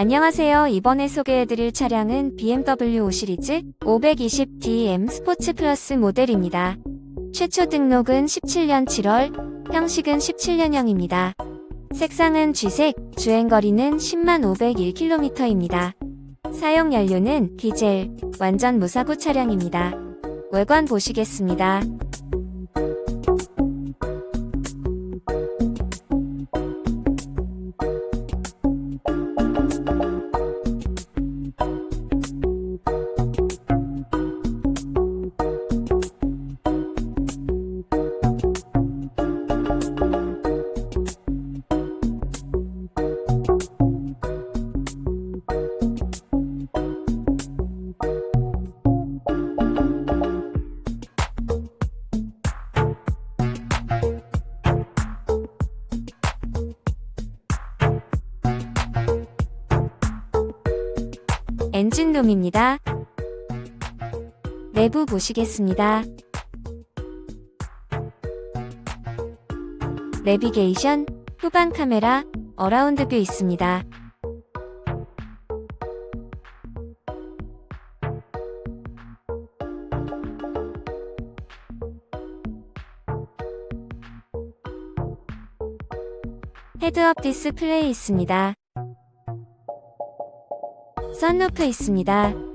안녕하세요. 이번에 소개해드릴 차량은 BMW 5 시리즈 520DM 스포츠 플러스 모델입니다. 최초 등록은 17년 7월, 형식은 17년형입니다. 색상은 쥐색, 주행거리는 10만 501km입니다. 사용 연료는 디젤, 완전 무사고 차량입니다. 외관 보시겠습니다. 엔진룸입니다. 내부 보시겠습니다. 내비게이션, 후방 카메라, 어라운드 뷰 있습니다. 헤드업 디스플레이 있습니다. 썬루프 있습니다.